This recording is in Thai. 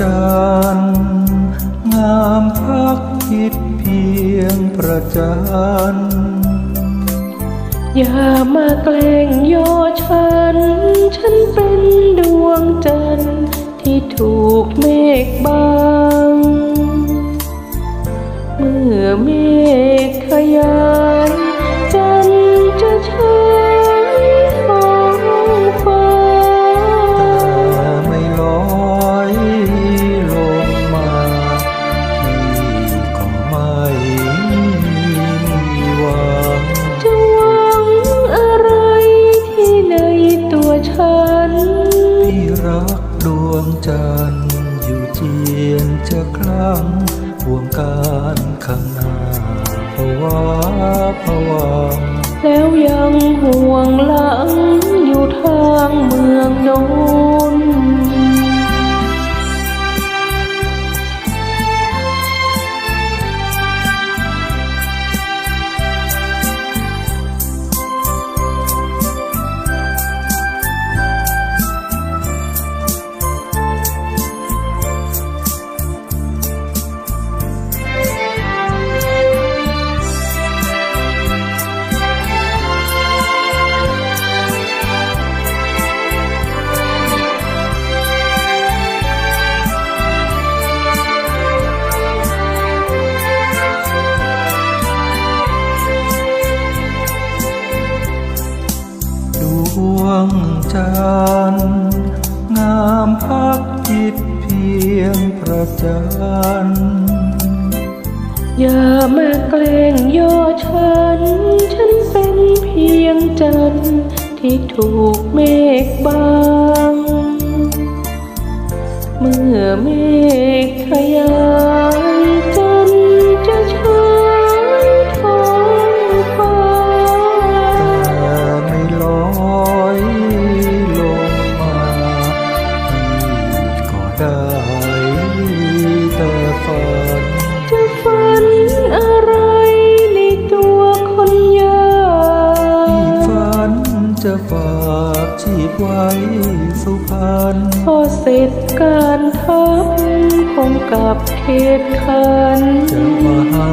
จันทร์งามพักคิดเพียงประจันทร์อย่ามาแกล้งโยฉัน ฉันเป็นดวงจันทร์ที่ถูกเมฆบัง เมื่อเมฆขยาย วงจันทร์อยู่เจียนจะครั้งห่วงการข้างหน้าภาวะผวังแล้วยังห่วงหลังอยู่ทางเมืองโน้น ดวงจันทร์งามพักจิตเพียงประจันทร์อย่ามาแกล้งย่อฉัน ฉันเป็นเพียงจันทร์ที่ถูกเมฆบัง เมื่อเมฆขยา ไว้สุพรรณพอเสร็จการทับคงกลับเขตคันจะมาหา